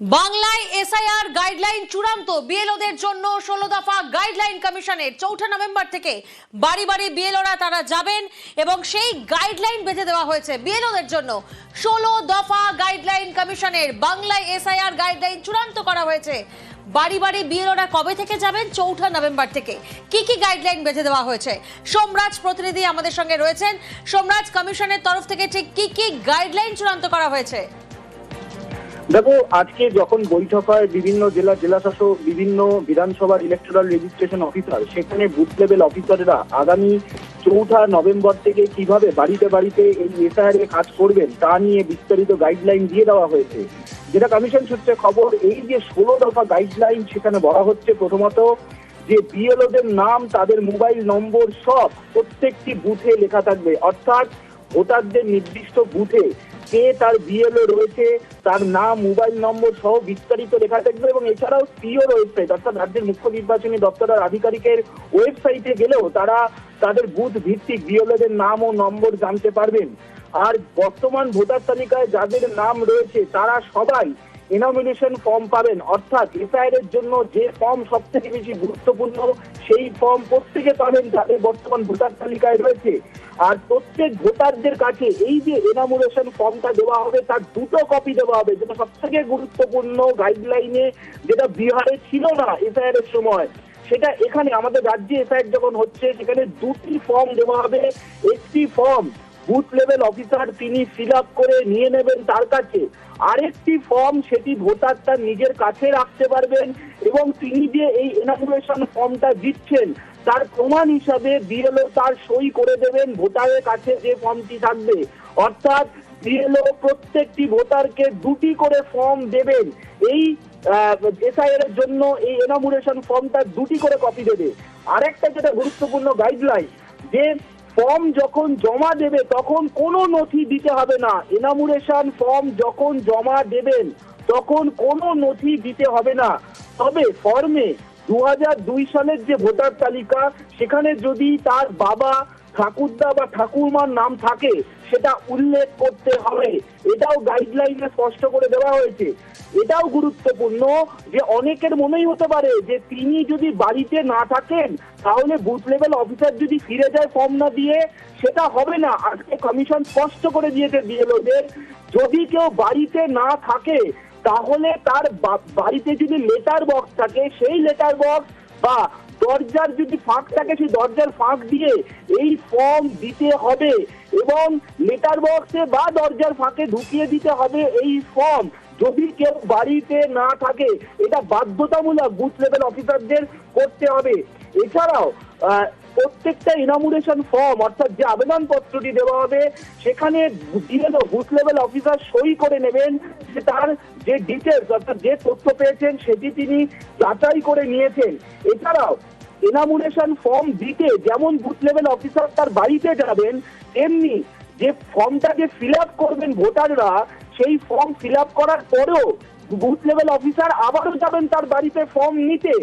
বাংলায় SIR guideline চূড়ান্ত। বিএলওদের জন্য ষোলো দফা গাইডলাইন কমিশনের চৌঠা নভেম্বর থেকে বাড়ি বাড়ি বিএলওরা তারা যাবেন এবং সেই গাইডলাইন বেঁধে দেওয়া হয়েছে বিএলওদের জন্য। ষোলো দফা গাইডলাইন কমিশনের বাংলায় এসআইআর গাইডলাইন চূড়ান্ত করা হয়েছে। বাড়ি বাড়ি বিএলওরা কবে থেকে যাবেন? চৌঠা নভেম্বর থেকে। কি কি গাইডলাইন বেঁধে দেওয়া হয়েছে? সোমরাজ প্রতিনিধি আমাদের সঙ্গে রয়েছেন। সোমরাজ কমিশনের তরফ থেকে ঠিক কি কি গাইডলাইন চূড়ান্ত করা হয়েছে? দেখো, আজকে যখন বৈঠক হয়, বিভিন্ন জেলা জেলাশাসক, বিভিন্ন বিধানসভার ইলেকট্রাল রেজিস্ট্রেশন অফিসার সেখানে বুথ লেভেল অফিসাররা আগামী চৌঠা নভেম্বর থেকে কীভাবে বাড়িতে বাড়িতে এই এসআইআর এ কাজ করবেন, তা নিয়ে বিস্তারিত গাইডলাইন দিয়ে দেওয়া হয়েছে। যেটা কমিশন সূত্রে খবর, এই যে ষোলো দফা গাইডলাইন সেখানে বলা হচ্ছে প্রথমত যে বিএলওদের নাম, তাদের মোবাইল নম্বর সব প্রত্যেকটি বুথে লেখা থাকবে। অর্থাৎ ভোটারদের নির্দিষ্ট বুথে কে তার বিএলও রয়েছে, তার নাম, মোবাইল নম্বর সহ বিস্তারিত লেখা থাকবে এবং এছাড়াও সিওর ওয়েবসাইট অর্থাৎ রাজ্যের মুখ্য নির্বাচনী দপ্তরের আধিকারিকের ওয়েবসাইটে গেলেও তারা তাদের বুথ ভিত্তিক বিএলওদের নাম ও নম্বর জানতে পারবেন। আর বর্তমান ভোটার তালিকায় যাদের নাম রয়েছে, তারা সবাই এনমিনেশন ফর্ম পাবেন। অর্থাৎ এসআইআর জন্য যে ফর্ম সব থেকে বেশি গুরুত্বপূর্ণ, সেই ফর্ম প্রত্যেকে পাবেন যাদের বর্তমান ভোটার তালিকায় রয়েছে। আর প্রত্যেক ভোটারদের কাছে এই যে এনামুলেশন ফর্মটা দেওয়া হবে, তার দুটো কপি দেওয়া হবে, যেটা সব থেকে গুরুত্বপূর্ণ গাইডলাইনে যেটা বিহারে ছিল না এসআইআর এর সময়, সেটা এখানে আমাদের রাজ্যে এসআইআর যখন হচ্ছে, সেখানে দুটি ফর্ম দেওয়া হবে। একটি ফর্ম বুথ লেভেল অফিসার তিনি ফিল করে নিয়ে নেবেন তার কাছে। আরেকটি ফর্ম সেটি ভোটার তার নিজের কাছে রাখতে পারবেন এবং তিনি যে এই এনামুলেশন ফর্মটা দিচ্ছেন, তার প্রমাণ হিসাবে বিএলও তার সই করে দেবেন ভোটারের কাছে যে ফর্মটি থাকবে। অর্থাৎ বিএলও প্রত্যেকটি ভোটারকে দুটি করে ফর্ম দেবেন। এই এসআইআর এর জন্য এই এনামুলেশন ফর্মটা দুটি করে কপি দেবে। আরেকটা যেটা গুরুত্বপূর্ণ গাইডলাইন যে ফর্ম যখন জমা দেবে, তখন কোনো নথি দিতে হবে না। এনামুরেশন ফর্ম যখন জমা দেবেন, তখন কোনো নথি দিতে হবে না। তবে ফর্মে দু সালের যে ভোটার তালিকা, সেখানে যদি তার বাবা ঠাকুরদা বা ঠাকুরমার নাম থাকে, সেটা উল্লেখ করতে হবে। এটাও গাইডলাইনে স্পষ্ট করে দেওয়া হয়েছে। এটাও গুরুত্বপূর্ণ যে অনেকের মনেই হতে পারে যে তিনি যদি বাড়িতে না থাকেন, তাহলে বুথ লেভেল অফিসার যদি ফিরে যায় ফর্ম না দিয়ে, সেটা হবে না। আজকে কমিশন স্পষ্ট করে দিয়েছে বিএলওদের, যদি কেউ বাড়িতে না থাকে, তাহলে তার বাড়িতে যদি লেটার বক্স থাকে, সেই লেটার বক্স বা দরজার যদি ফাঁক থাকে, সেই দরজার ফাঁক দিয়ে এই ফর্ম দিতে হবে এবং লেটার বক্সে বা দরজার ফাঁকে ঢুকিয়ে দিতে হবে এই ফর্ম যদি কেউ বাড়িতে না থাকে, এটা বাধ্যতামূলক বুথ লেভেল অফিসারদের করতে হবে। এছাড়াও প্রত্যেকটা ইনামুরেশন ফর্ম অর্থাৎ যে আবেদনপত্রটি দেওয়া হবে, সেখানে বুথ লেভেল অফিসার সই করে নেবেন। যে তার যে ডিটেলস অর্থাৎ যে তথ্য পেয়েছেন, সেটি তিনি যাচাই করে নিয়েছেন। এছাড়াও এনামুরেশন ফর্ম দিতে যেমন বুথ লেভেল অফিসার তার বাড়িতে যাবেন, তেমনি যে ফর্মটা যে ফিল আপ করবেন ভোটাররা, সেই ফর্ম ফিল আপ করার পরেও বুথ লেভেল অফিসার আবারও যাবেন তার বাড়িতে ফর্ম নিতে।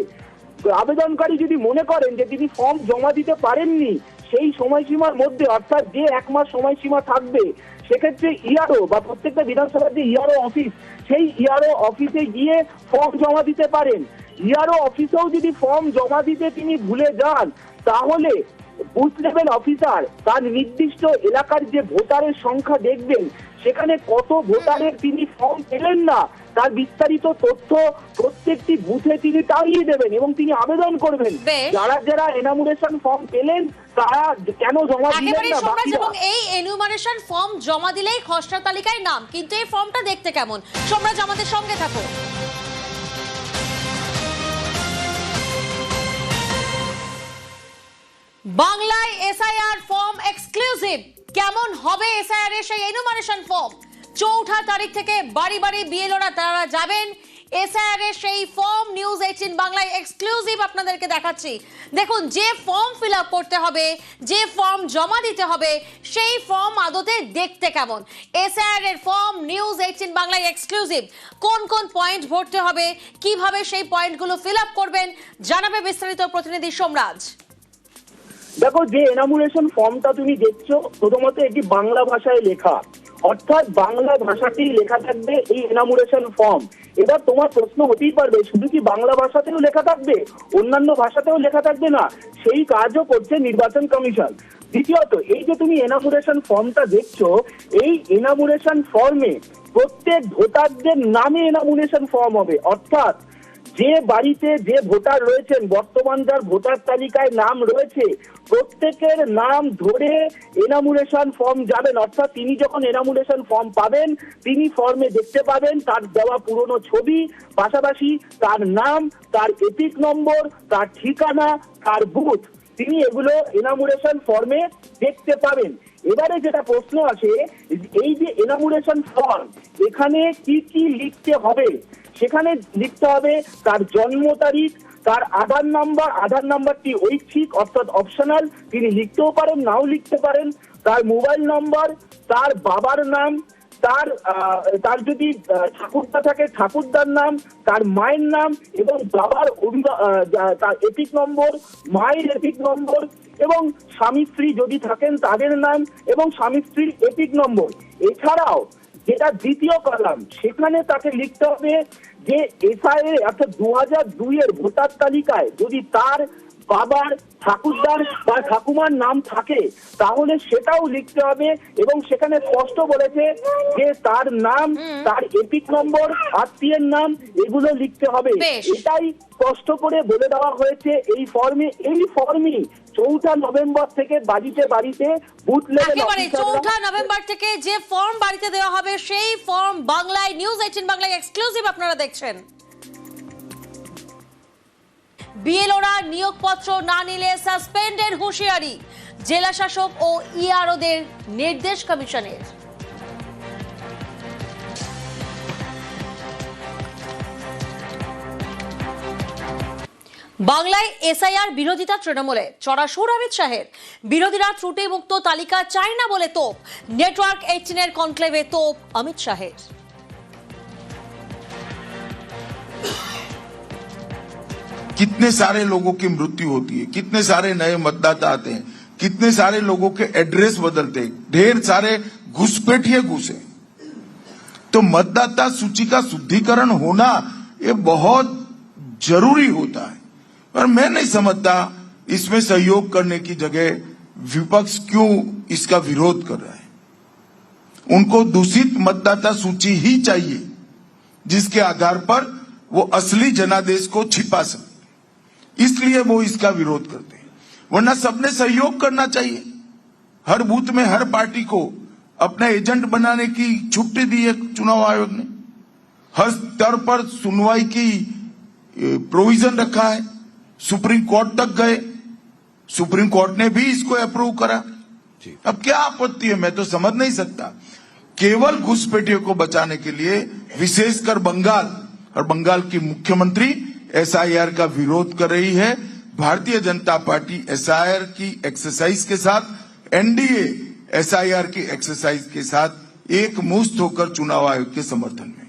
আবেদনকারী যদি মনে করেন যে তিনি ফর্ম জমা দিতে পারেননি, সেই সময়সীমার মধ্যে, অর্থাৎ যে এক মাস সময়সীমা থাকবে, সেক্ষেত্রে ইআরও বা প্রত্যেকটা বিধানসভার যে ইআরও অফিস, সেই ইআরও অফিসে গিয়ে ফর্ম জমা দিতে পারেন। ইআরও অফিসেও যদি ফর্ম জমা দিতে তিনি ভুলে যান তাহলে বুথ লেভেল অফিসার তার নির্দিষ্ট এলাকার যে ভোটারের সংখ্যা দেখবেন সেখানে কত ভোটারের তিনি ফর্ম পেলেন না তার বিস্তারিত তথ্য প্রত্যেকটি বুথে তিনি টাঙিয়ে দেবেন এবং তিনি আবেদন করবেন। যারা যারা এনামুরেশন ফর্ম পেলেন তারা কেন জমা দিলেন না? এবং এই এনুমারেশন ফর্ম জমা দিলেই খসড়া তালিকায় নাম কিন্তু এই ফর্মটা দেখতে কেমন? সোমরাজ আমাদের সঙ্গে থাকো বাংলায় এসআইআর ফর্ম এক্সক্লুসিভ কেমন হবে এসআইআর এর সেই এনুমারেশন ফর্ম চৌঠা তারিখ থেকে বাড়ি বাড়ি বিএলওরা তারা যাবেন। এসআইআর এর সেই ফর্ম নিউজ এইটিন বাংলায় এক্সক্লুসিভ আপনাদেরকে দেখাচ্ছি। দেখুন, যে ফর্ম ফিল আপ করতে হবে, যে ফর্ম জমা দিতে হবে, সেই ফর্ম আদতে দেখতে কেমন? এসআইআর এর ফর্ম নিউজ এইটিন বাংলায় এক্সক্লুসিভ কোন কোন পয়েন্ট ভরতে হবে, কীভাবে সেই পয়েন্টগুলো ফিল আপ করবেন, জানাবে বিস্তারিত প্রতিনিধি সোমরাজ। দেখো, যে এনামুলেশন ফর্মটা তুমি দেখছ, প্রথমত এটি বাংলা ভাষায় লেখা। অর্থাৎ বাংলা ভাষাতেই লেখা থাকবে এই এনামুরেশন ফর্ম এবার তোমার প্রশ্ন হতেই পারবে, শুধু কি বাংলা ভাষাতেও লেখা থাকবে? অন্যান্য ভাষাতেও লেখা থাকবে না। সেই কাজও করছে নির্বাচন কমিশন। দ্বিতীয়ত, এই যে তুমি এনামুরেশন ফর্মটা দেখছ, এই এনামুরেশন ফর্মে প্রত্যেক ভোটারদের নামে এনামুরেশন ফর্ম হবে। অর্থাৎ যে বাড়িতে যে ভোটার রয়েছেন, বর্তমান যার ভোটার তালিকায় নাম রয়েছে, প্রত্যেকের নাম ধরে এনামুলেশন ফর্ম যাবেন। অর্থাৎ তিনি যখন এনামুরেশন ফর্ম পাবেন, তিনি ফর্মে দেখতে পাবেন তার দেওয়া পুরনো ছবি, পাশাপাশি তার নাম, তার এপিক নম্বর, তার ঠিকানা, তার বুথ। তিনি এগুলো এনামুরেশন ফর্মে দেখতে পাবেন। এবারে যেটা প্রশ্ন আছে এই যে এনামুরেশন ফর্ম, এখানে কি কি লিখতে হবে? সেখানে লিখতে হবে তার জন্ম তারিখ, তার আধার নাম্বার, আধার নাম্বারটি ঐচ্ছিক, অর্থাৎ অপশনাল তিনি লিখতেও পারেন, নাও লিখতে পারেন, তার মোবাইল নাম্বার তার বাবার নাম, তার তার যদি ঠাকুরদা থাকে, ঠাকুরদার নাম, তার মায়ের নাম এবং বাবার তার এপিক নম্বর, মায়ের এপিক নম্বর এবং স্বামী স্ত্রী যদি থাকেন তাদের নাম এবং স্বামী স্ত্রীর এপিক নম্বর। এছাড়াও যেটা দ্বিতীয় কলাম, সেখানে তাকে লিখতে হবে যে এসআইএ অর্থাৎ দু হাজার দুইয়ের ভোটার তালিকায় যদি তার বাবার ঠাকুরদার বা ঠাকুমার নাম থাকে তাহলে সেটাও লিখতে হবে এবং সেখানে স্পষ্ট বলেছে যে তার নাম তার এপিক নম্বর আত্মীয়ের নাম এগুলো লিখতে হবে। এটাই স্পষ্ট করে বলে দেওয়া হয়েছে এই ফর্মে এই ফর্মই চৌঠা নভেম্বর থেকে বাড়িতে বাড়িতে বুথ লেভেল চৌঠা নভেম্বর থেকে যে ফর্ম বাড়িতে দেওয়া হবে সেই ফর্ম বাংলায় নিউজ এইটিন বাংলায় এক্সক্লুসিভ আপনারা দেখছেন। বিএলওরা নিয়োগপত্র না নিলে সাসপেন্ডের হুঁশিয়ারি। জেলা শাসক ও ইআরওদের নির্দেশ কমিশনের। বাংলায় এসআইআর বিরোধিতা তৃণমূলে চড়াসুর অমিত শাহের। বিরোধীরা ত্রুটিমুক্ত তালিকা চায় না বলে তোপ। নেটওয়ার্ক এইটিনের কনক্লেভে তোপ অমিত শাহের। कितने सारे लोगों की मृत्यु होती है, कितने सारे नए मतदाता आते हैं, कितने सारे लोगों के एड्रेस बदलते हैं, ढेर सारे घुसपैठिए घुसे। तो मतदाता सूची का शुद्धिकरण होना ये बहुत ज़रूरी होता है। पर मैं नहीं समझता इसमें सहयोग करने की जगह विपक्ष क्यों इसका विरोध कर रहा है। उनको दूषित मतदाता सूची ही चाहिए, जिसके आधार पर वो असली जनादेश को छिपा सकते इसलिए वो इसका विरोध करते हैं। वरना सबने सहयोग करना चाहिए। हर बूथ में हर पार्टी को अपना एजेंट बनाने की छुट्टी दी है चुनाव आयोग ने। हर स्तर पर सुनवाई की प्रोविज़न रखा है। सुप्रीम कोर्ट तक गए। सुप्रीम कोर्ट ने भी इसको अप्रूव करा। अब क्या आपत्ति है? मैं तो समझ नहीं सकता। केवल घुसपैठियों को बचाने के लिए विशेषकर बंगाल और बंगाल की मुख्यमंत्री एसआईआर का विरोध कर रही है। भारतीय जनता पार्टी एसआईआर की एक्सरसाइज के साथ एनडीए एसआईआर की एक्सरसाइज के साथ एक मुस्त होकर चुनाव आयोग के समर्थन में